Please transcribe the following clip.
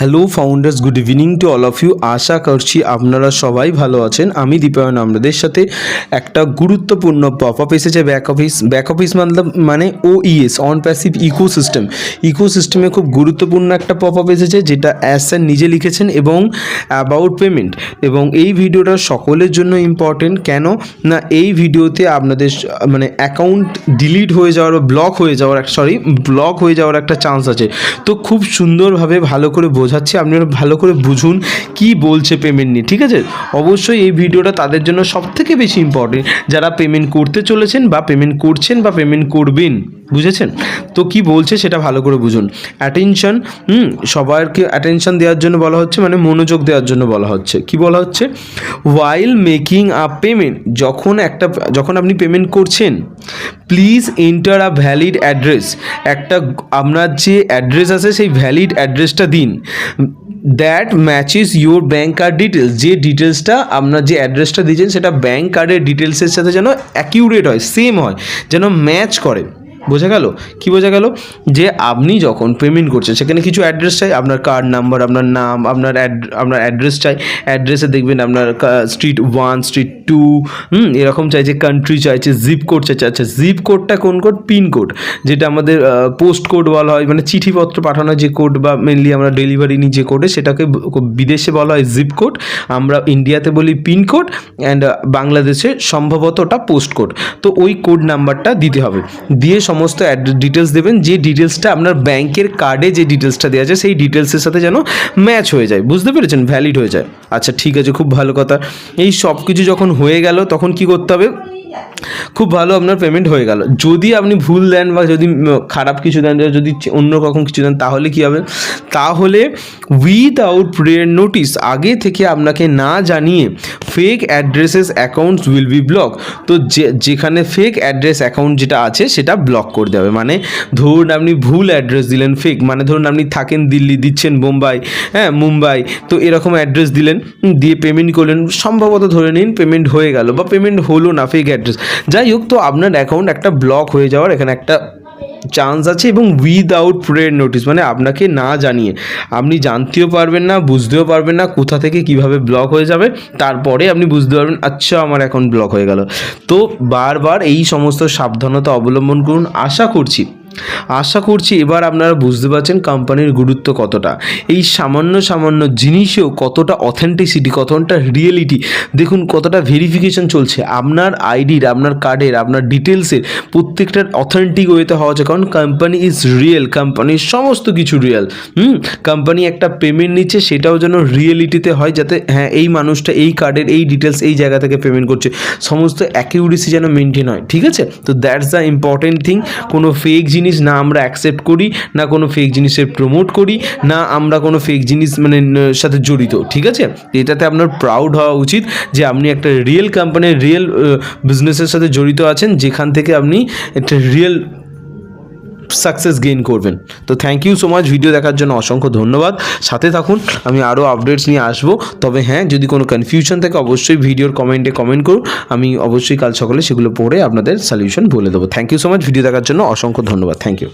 Hello founders good evening to all of you আশা করছি আপনারা সবাই ভালো আছেন। আমি দীপায়ন আপনাদের সাথে একটা গুরুত্বপূর্ণ পপ আপ এসেছে ব্যাক অফিস ব্যাক অফিস মতলব মানে ও ইএস অন প্যাসিভ ইকোসিস্টেম ইকোসিস্টেমে খুব গুরুত্বপূর্ণ একটা পপ আপ এসেছে, যেটা অ্যাস স্যার নিজে লিখেছেন এবং অ্যাবাউট পেমেন্ট এবং এই ভিডিওটা সকলের জন্য ইম্পর্টেন্ট কেন? না, এই ভিডিওতে আপনাদের মানে অ্যাকাউন্ট ডিলিট হয়ে যাওয়ার ব্লক হয়ে যাওয়ার সরি ব্লক হয়ে যাওয়ার একটা চান্স আছে। তো খুব সুন্দরভাবে ভালো করে বোঝাচ্ছি আপনারা ভালো করে বুঝুন কি বলছে পেমেন্ট নিয়ে, ঠিক আছে? অবশ্যই এই ভিডিওটা তাদের জন্য সবথেকে বেশি ইম্পর্টেন্ট যারা পেমেন্ট করতে চলেছেন বা পেমেন্ট করছেন বা পেমেন্ট করবেন। বুঝেছেন? তো কি বলছে সেটা ভালো করে বুঝুন। অ্যাটেনশন হুম, সবাইকে অ্যাটেনশন দেওয়ার জন্য বলা হচ্ছে মানে মনোযোগ দেওয়ার জন্য বলা হচ্ছে। কি বলা হচ্ছে? ওয়াইল মেকিং আ পেমেন্ট যখন একটা, যখন আপনি পেমেন্ট করছেন please enter a valid address একটা, আপনার যে অ্যাড্রেস আছে, সেই ভ্যালিড অ্যাড্রেসটা দিন। That matches your bank card details যে ডিটেলসটা আপনার যে অ্যাড্রেসটা দিয়েছেন, সেটা ব্যাঙ্ক কার্ডের ডিটেলসের সাথে যেন অ্যাকিউরেট হয় সেম হয়, যেন ম্যাচ করে। বোঝা গেল? কি বোঝা গেল? যে আপনি যখন পেমেন্ট করছেন, সেখানে কিছু অ্যাড্রেস চাই, আপনার কার্ড নাম্বার আপনার নাম, আপনার আপনার অ্যাড্রেস চাই অ্যাড্রেসে দেখবেন আপনার স্ট্রিট ওয়ান স্ট্রিট টু হুম, এরকম চাইছে কান্ট্রি চাইছে জিপ কোড চাইছে আচ্ছা জিপ কোডটা কোন কোড পিন কোড যেটা আমাদের পোস্ট কোড বলা হয় মানে চিঠিপত্র পাঠানোর যে কোড বা মেনলি আমরা ডেলিভারি নিই যে কোডে সেটাকে বিদেশে বলা হয় জিপ কোড আমরা ইন্ডিয়াতে বলি পিন কোড অ্যান্ড বাংলাদেশে সম্ভবত ওটা পোস্ট কোড তো ওই কোড নাম্বারটা দিতে হবে। দিয়ে সমস্ত ডিটেলস দেবেন, যে ডিটেলসটা আপনার ব্যাংকের কার্ডে যে ডিটেলসটা দেওয়া আছে, সেই ডিটেলসের সাথে যেন ম্যাচ হয়ে যায়। বুঝতে পেরেছেন? ভ্যালিড হয়ে যায়। আচ্ছা ঠিক আছে, খুব ভালো কথা। এই সব কিছু যখন হয়ে গেল, তখন কি করতে হবে? খুব ভালো আপনার পেমেন্ট হয়ে গেল। যদি আপনি ভুল দেন বা যদি খারাপ কিছু দেন যদি অন্য রকম কিছু দেন, তাহলে কি হবে? তাহলে উইদাউট প্রেয়ার নোটিস আগে থেকে আপনাকে না জানিয়ে fake addresses accounts will be block তো যে, যেখানে ফেক অ্যাড্রেস অ্যাকাউন্ট যেটা আছে, সেটা ব্লক করে দেবে মানে ধরুন আপনি ভুল অ্যাড্রেস দিলেন ফেক মানে ধরুন আপনি থাকেন দিল্লি, দিচ্ছেন বোম্বাই হ্যাঁ মুম্বাই, তো এরকম অ্যাড্রেস দিলেন, দিয়ে পেমেন্ট করলেন, সম্ভবত ধরে নিন পেমেন্ট হয়ে গেল, বা পেমেন্ট হলো না ফেক অ্যাড্রেস যাই হোক তো আপনার অ্যাকাউন্ট একটা ব্লক হয়ে যাওয়ার এখানে একটা চান্স আছে এবং উইদাউট প্রেয়ার নোটিস মানে আপনাকে না জানিয়ে। আপনি জানতেও পারবেন না, বুঝতেও পারবেন না কোথা থেকে কীভাবে ব্লক হয়ে যাবে। তারপরে আপনি বুঝতে পারবেন আচ্ছা আমার অ্যাকাউন্ট ব্লক হয়ে গেল। তো বারবার এই সমস্ত সাবধানতা অবলম্বন করুন। আশা করছি আশা করছি এবার আপনারা বুঝতে পারছেন কোম্পানির গুরুত্ব কতটা। এই সামান্য সামান্য জিনিসেও কতটা অথেন্টিসিটি কতটা রিয়েলিটি দেখুন কতটা ভেরিফিকেশন চলছে। আপনার আইডির আপনার কার্ডের আপনার ডিটেলসের প্রত্যেকটার অথেন্টিক ওয়েতে হওয়া উচিত কারণ কোম্পানি ইজ রিয়েল কোম্পানির সমস্ত কিছু রিয়েল হুম? কোম্পানি একটা পেমেন্ট নিচ্ছে, সেটাও যেন রিয়েলিটিতে হয় যাতে হ্যাঁ এই মানুষটা এই কার্ডের এই ডিটেলস এই জায়গা থেকে পেমেন্ট করছে। সমস্ত অ্যাকিউরেসি যেন মেনটেন হয়, ঠিক আছে? তো দ্যাটস দ্য ইম্পর্টেন্ট থিং কোনো ফেক জিনিস না আমরা অ্যাকসেপ্ট করি, না কোনো ফেক জিনিসের প্রমোট করি, না আমরা কোনো ফেক জিনিস মানে সাথে জড়িত, ঠিক আছে? এটাতে আপনার প্রাউড হওয়া উচিত যে আপনি একটা রিয়েল কোম্পানির রিয়েল বিজনেসের সাথে জড়িত আছেন, যেখান থেকে আপনি একটা রিয়েল সাকসেস গেইন করবেন। তো thank you so much video দেখার জন্য অসংখ্য ধন্যবাদ। সাথে থাকুন, আমি আরও আপডেটস নিয়ে আসব। তবে হ্যাঁ যদি কোনো কনফিউশন থাকে, অবশ্যই ভিডিওর কমেন্টে কমেন্ট করুন। আমি অবশ্যই কাল সকালে সেগুলো পড়ে আপনাদের সলিউশন বলে দেবো। Thank you so much video দেখার জন্য অসংখ্য ধন্যবাদ। Thank you